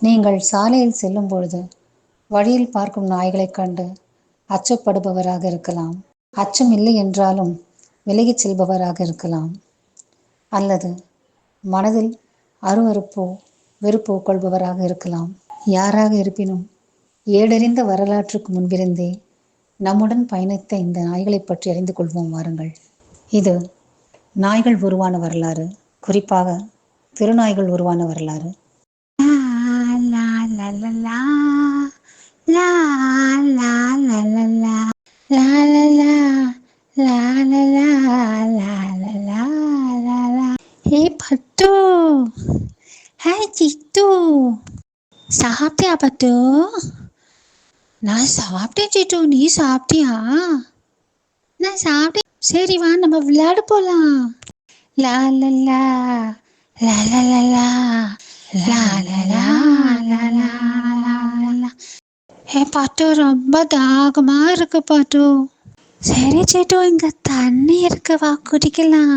நீங்கள் சாலையில் செல்லும் பொழுது வழியில் பார்க்கும் நாய்களைக் கண்டு அச்சப்படுபவராக இருக்கலாம். அச்சம் இல்லை என்றாலும் விலகிச் செல்பவராக இருக்கலாம். அல்லது மனதில் அருவருப்போ வெறுப்போ கொள்பவராக இருக்கலாம். யாராக இருப்பினும் ஏடறிந்த வரலாற்றுக்கு முன்பிருந்தே நம்முடன் பயணித்த இந்த நாய்களைப் பற்றி அறிந்து கொள்வோம் வாருங்கள். இது நாய்கள் உருவான வரலாறு. குறிப்பாக திருநாய்கள் உருவான வரலாறு. ஹே பட்டு ஹாய் சித்து சாப்பிட்டியா பட்டு நான் சாப்பிட்டேன் சித்து நீ சாப்பிட்டியா? நான் சாப்பிட்டேன். சரி வா நம்ம விளையாட போலாம். லா லா லா. லா லா லா லா. லா லா லா லா ஹே பாட்டு ரொம்ப தாகமா இருக்கு பாட்டு சரி சேட்டு இங்கே தண்ணி இருக்கவா குடிக்கலாம்.